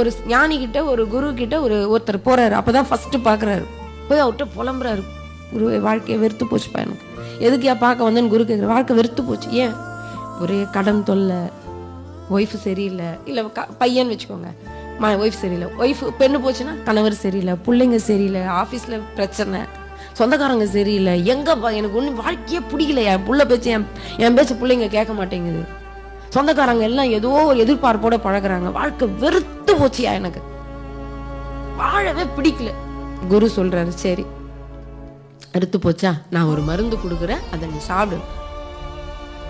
ஒரு ஞானி கிட்ட ஒரு குரு கிட்ட ஒரு ஒருத்தர் போறாரு. அப்பதான் ஃபர்ஸ்ட் பாக்குறாரு. போய் அவர்கிட்ட புலம்புறாரு. குரு வாழ்க்கையை வெறுத்து போச்சுப்பா எனக்கு. எதுக்கு ஏன் பார்க்க வந்தேன்னு குரு கேட்குற வாழ்க்கை வெறுத்து போச்சு. ஏன்? ஒரே கடன் தொல்லை. ஒய்ஃபு சரியில்லை. இல்லை க- பையன் வச்சுக்கோங்க. ஒய்ஃப் சரியில்லை. ஒய்ஃப் பெண்ணு போச்சுன்னா கணவர் சரியில்லை. பிள்ளைங்க சரியில்லை. ஆஃபீஸில் பிரச்சனை. சொந்தக்காரங்க சரியில்லை. எங்க பா- எனக்கு ஒன்றும் வாழ்க்கையே பிடிக்கல. என் புள்ள பேச்சு என் என் பேச்சு பிள்ளைங்க கேட்க மாட்டேங்குது. சொந்தக்காரங்க எல்லாம் ஏதோ ஒரு எதிர்பார்ப்போட பழகுறாங்க. வாழ்க்கை வெறுத்து போச்சியா எனக்கு? வாழவே பிடிக்கல. குரு சொல்றாரு சரி. அறுத்து போச்சா? நான் ஒரு மருந்து கொடுக்குறேன் அதை நீ சாப்பிடு.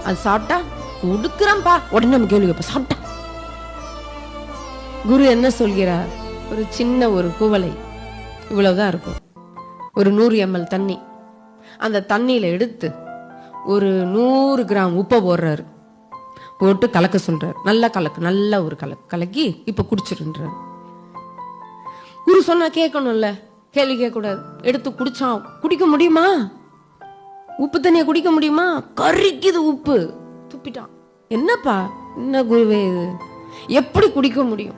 அது சாப்பிட்டா கொடுக்குறேன்ப்பா. உடனே நம்ம கேள்வி கேட்போம் சாப்பிட்டா. குரு என்ன சொல்கிறார்? ஒரு சின்ன ஒரு குவளை. இவ்வளவுதான் இருக்கும். ஒரு நூறு எம்எல் தண்ணி. அந்த தண்ணியில எடுத்து ஒரு நூறு கிராம் உப்பை போடுறாரு. போட்டு கலக்க சொல்றாரு. நல்லா கலக்கு நல்ல ஒரு கலக்கு. கலக்கி இப்ப குடிச்சிருன்றாரு. குரு சொன்னா கேட்கணும்ல. கேள்வி கேட்கக்கூடாது. எடுத்து குடிச்சான் குடிக்க முடியுமா? உப்பு தண்ணியை குடிக்க முடியுமா? கரிக்குது உப்பு. துப்பிட்டான். என்னப்பா? என்ன குருவே இது? எப்படி குடிக்க முடியும்?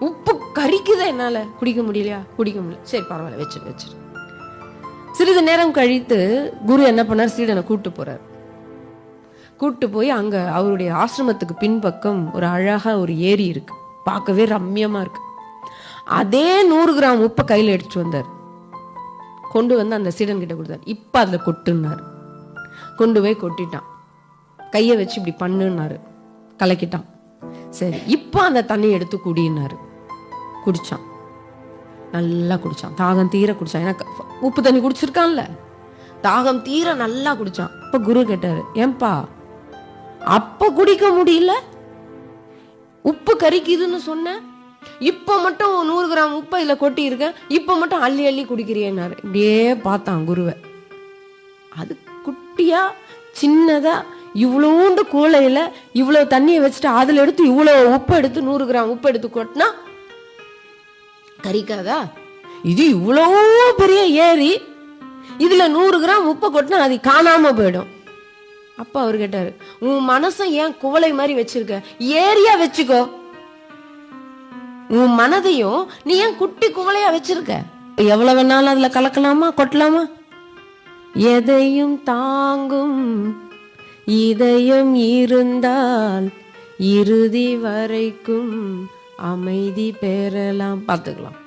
உப்பு கறிக்குதா என்னால? குடிக்க முடியலையா? குடிக்க முடியல. சரி பரவாயில்ல வச்சிரு வச்சிரு. சிறிது நேரம் கழித்து குரு என்ன பண்ணார்? சீடனை கூட்டு போறார். கூப்பிட்டு போய் அங்கே அவருடைய ஆசிரமத்துக்கு பின்பக்கம் ஒரு அழகாக ஒரு ஏரி இருக்கு. பார்க்கவே ரம்யமாக இருக்கு. அதே நூறு கிராம் உப்பை கையில் எடுத்துட்டு வந்தார். கொண்டு வந்து அந்த சீடன் கிட்ட கொடுத்தார். இப்போ அதில் கொட்டுனார் கொண்டு போய் கொட்டிட்டான். கையை வச்சு இப்படி பண்ணுனாரு கலக்கிட்டான். சரி இப்போ அந்த தண்ணியை எடுத்து குடினாரு குடித்தான் நல்லா குடித்தான் தாகம் தீர குடித்தான் ஏன்னா க- உப்பு தண்ணி குடிச்சிருக்கான்ல. தாகம் தீர நல்லா குடித்தான் இப்போ குரு கேட்டார் ஏன்பா அப்ப குடிக்க முடியல? உப்பு கறிக்குதுன்னு சொன்ன? இப்ப மட்டும் நூறு கிராம் உப்பை இதுல கொட்டி இருக்கேன் இப்ப மட்டும் அள்ளி அள்ளி குடிக்கிறியன்னாரு இப்படியே பார்த்தான் குருவை. அது குட்டியா சின்னதா இவ்வளோண்டு கூலையில இவ்வளவு தண்ணியை வச்சுட்டு அதுல எடுத்து இவ்வளவு உப்பு எடுத்து நூறு கிராம் உப்பு எடுத்து கொட்டினா? கறிக்காதா இது இவ்வளோ பெரிய ஏரி. இதுல நூறு கிராம் உப்பை கொட்டினா அது காணாம போயிடும். அப்ப அவர் கேட்டாரு உன் மனசை ஏன் குவளை மாதிரி வச்சிருக்க? ஏரியா வச்சுக்கோ. உன் மனதையும் நீ ஏன் குட்டி குவளையா வச்சிருக்க? எவ்வளவு வேணாலும் அதுல கலக்கலாமா கொட்டலாமா? எதையும் தாங்கும் இதயம் இருந்தால் இறுதி வரைக்கும் அமைதி பெறலாம். பார்த்துக்கலாம்.